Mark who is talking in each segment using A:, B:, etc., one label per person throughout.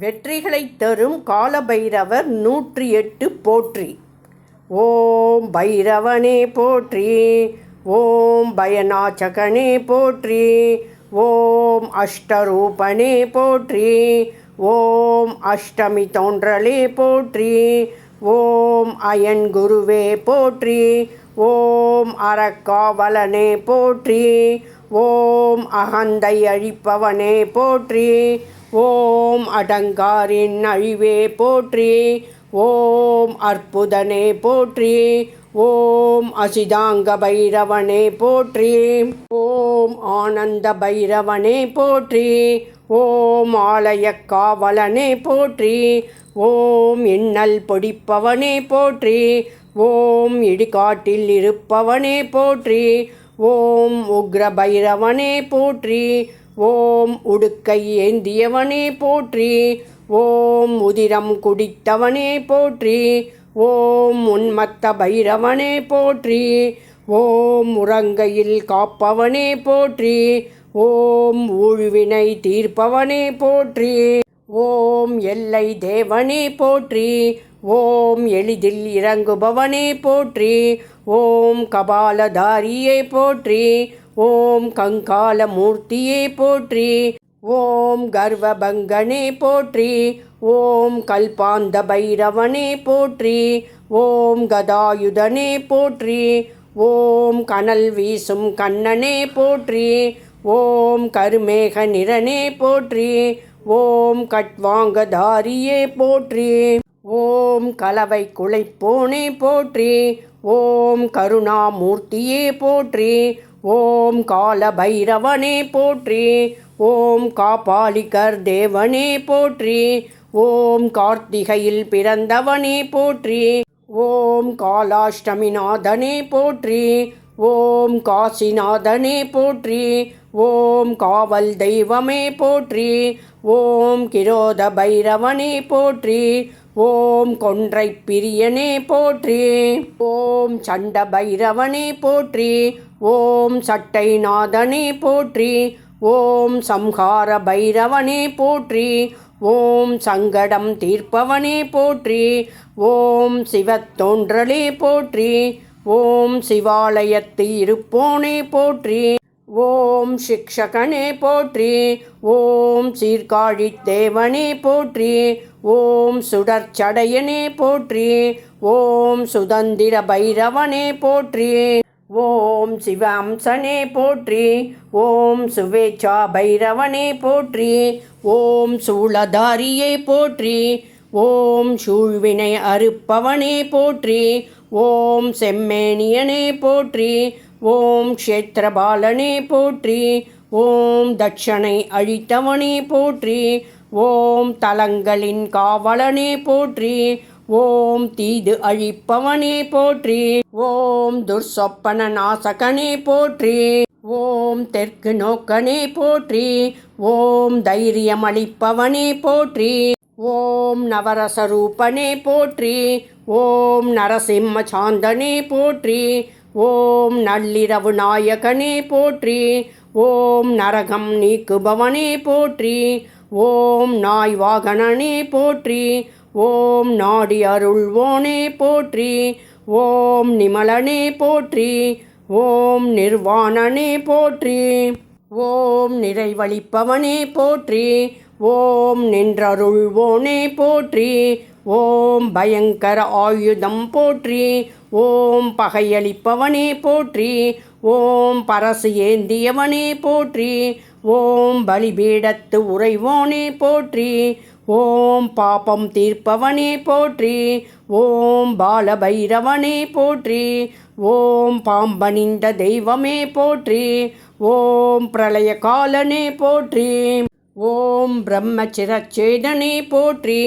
A: வெற்றிகளை தரும் காலபைரவர் நூற்றி எட்டு போற்றி. ஓம் பைரவனே போற்றி ஓம் பயநாச்சகனே போற்றி ஓம் அஷ்டரூபனே போற்றி ஓம் அஷ்டமி தோன்றலே போற்றி ஓம் அயன் குருவே போற்றி ஓம் அறக்காவலனே போற்றி ஓம் அகந்தை அழிப்பவனே போற்றி. ஓம் அடங்காரின் அழிவே போற்றி. ஓம் அற்புதனே போற்றி. ஓம் அசிதாங்க பைரவனே போற்றி. ஓம் ஆனந்த பைரவனே போற்றி. ஓம் ஆலய காவலனே போற்றி. ஓம் இன்னல் பொடிப்பவனே போற்றி. ஓம் இடிகாட்டில் இருப்பவனே போற்றி. ஓம் உக்ரபைரவனே போற்றி ஓம் உடுக்கை ஏந்தியவனே போற்றி ஓம் உதிரம் குடித்தவனே போற்றி ஓம் உன்மத்த பைரவனே போற்றி ஓம் உறங்கையில் காப்பவனே போற்றி ஓம் ஊழ்வினை தீர்ப்பவனே போற்றி ஓம் எல்லை தேவனே போற்றி ஓம் எளிதில் இறங்குபவனே போற்றி ஓம் கபாலதாரியை போற்றி ஓம் கங்கால மூர்த்தியே போற்றி ஓம் கர்வபங்கனே போற்றி ஓம் கல்பாந்த பைரவனே போற்றி ஓம் கதாயுதனே போற்றி ஓம் கனல் வீசும் கண்ணனே போற்றி ஓம் கருமேக நிறனே போற்றி ஓம் கட்வாங்கதாரியே போற்றி. ஓம் கலவை குலைப்போனே போற்றி ஓம் கருணாமூர்த்தியே போற்றி ஓம் கால பைரவனே போற்றி ஓம் காபாலிகர் தேவனே போற்றி ஓம் கார்த்திகையில் பிறந்தவனே போற்றி ஓம் காலாஷ்டமிநாதனே போற்றி ஓம் காசிநாதனே போற்றி ஓம் காவல் தெய்வமே போற்றி ஓம் கிரோத பைரவனே போற்றி. ஓம் கொன்றை பிரியனே போற்றி. ஓம் சண்ட பைரவனே போற்றி. ஓம் சட்டைநாதனே போற்றி. ஓம் சம்ஹார பைரவனே போற்றி. ஓம் சங்கடம் தீர்ப்பவனே போற்றி. ஓம் சிவத்தோன்றலே போற்றி. ஓம் சிவாலயத்து இருப்போனே போற்றி. ஓம் சிக்ஷகனே போற்றி ஓம் சீர்காழி தேவனே போற்றி ஓம் சுடர்ச்சடையனே போற்றி ஓம் சுதந்திர பைரவனே போற்றி ஓம் சிவாம்சனே போற்றி ஓம் சுவேச்சா பைரவனே போற்றி ஓம் சூளதாரியே போற்றி ஓம் சூழ்வினை அறுப்பவனே போற்றி ஓம் செம்மேனியனே போற்றி ஓம் க்ஷேத்திரபாலனே போற்றி ஓம் தட்சணை அழித்தவனே போற்றி ஓம் தலங்களின் காவலனே போற்றி ஓம் தீது அழிப்பவனே போற்றி ஓம் துர்சொப்பன நாசகனே போற்றி ஓம் தெற்கு நோக்கனே போற்றி ஓம் தைரியமளிப்பவனே போற்றி ஓம் நவரசரூபனே போற்றி ஓம் நரசிம்ம சாந்தனே போற்றி ஓம் நள்ளிரவு நாயகனே போற்றி ஓம் நரகம் நீக்குபவனே போற்றி ஓம் நாய் வாகனனே போற்றி ஓம் நாடி அருள்வோனே போற்றி ஓம் நிமலனே போற்றி ஓம் நிர்வாணனே போற்றி ஓம் நிறைவழிப்பவனே போற்றி ஓம் நின்றருள்வோனே போற்றி ஓம் பயங்கர ஆயுதம் போற்றி ஓம் பகையளிப்பவனே போற்றி ஓம் பரசு ஏந்தியவனே போற்றி ஓம் பலிபீடத்து உறைவோனே போற்றி ஓம் பாபம் தீர்ப்பவனே போற்றி ஓம் பாலபைரவனே போற்றி ஓம் பாம்பனிந்த தெய்வமே போற்றி ஓம் பிரளய காலனே போற்றி ஓம் பிரம்மச்சிரச்சேதனே போற்றி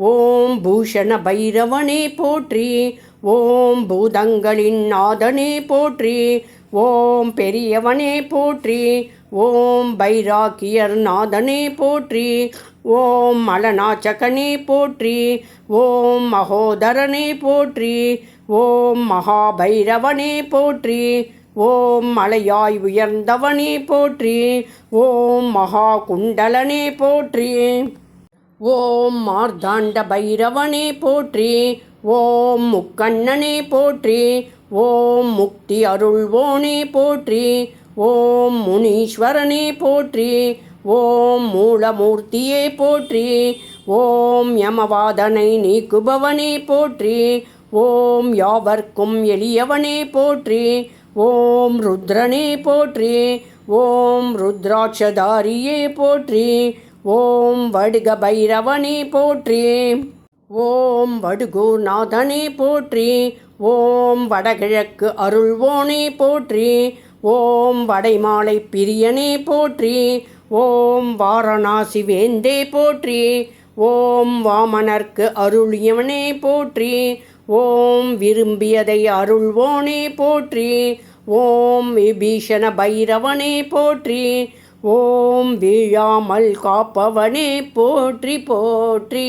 A: ஓம் பூஷண பைரவனே போற்றி ஓம் பூதங்களின் நாதனே போற்றி ஓம் பெரியவனே போற்றி ஓம் பைராக்கியர் நாதனே போற்றி ஓம் மலநாச்சகனே போற்றி ஓம் மகோதரனே போற்றி ஓம் மகாபைரவனே போற்றி ஓம் மலையாய் உயர்ந்தவனே போற்றி ஓம் மகா குண்டலனே போற்றி. ஓம் மார்த்தாண்ட பைரவனே போற்றி ஓம் முக்கண்ணனே போற்றி ஓம் முக்தி அருள்வோனே போற்றி ஓம் முனீஸ்வரனே போற்றி ஓம் மூலமூர்த்தியே போற்றி ஓம் யமவாதனை நீக்குபவனே போற்றி ஓம் யாவர்க்கும் எளியவனே போற்றி ஓம் ருத்ரனே போற்றி ஓம் ருத்ராட்சதாரியே போற்றி ஓம் வடுக பைரவனே போற்றி. ஓம் வடுகூர்நாதனே போற்றி. ஓம் வடகிழக்கு அருள்வோனே போற்றி. ஓம் வடைமாலை பிரியனே போற்றி. ஓம் வாரணாசி வேந்தே போற்றி. ஓம் வாமனர்க்கு அருளியவனே போற்றி. ஓம் விரும்பியதை அருள்வோனே போற்றி. ஓம் விபீஷண பைரவனே போற்றி. ஓம் வீழாமல் காப்பவனே போற்றி போற்றி.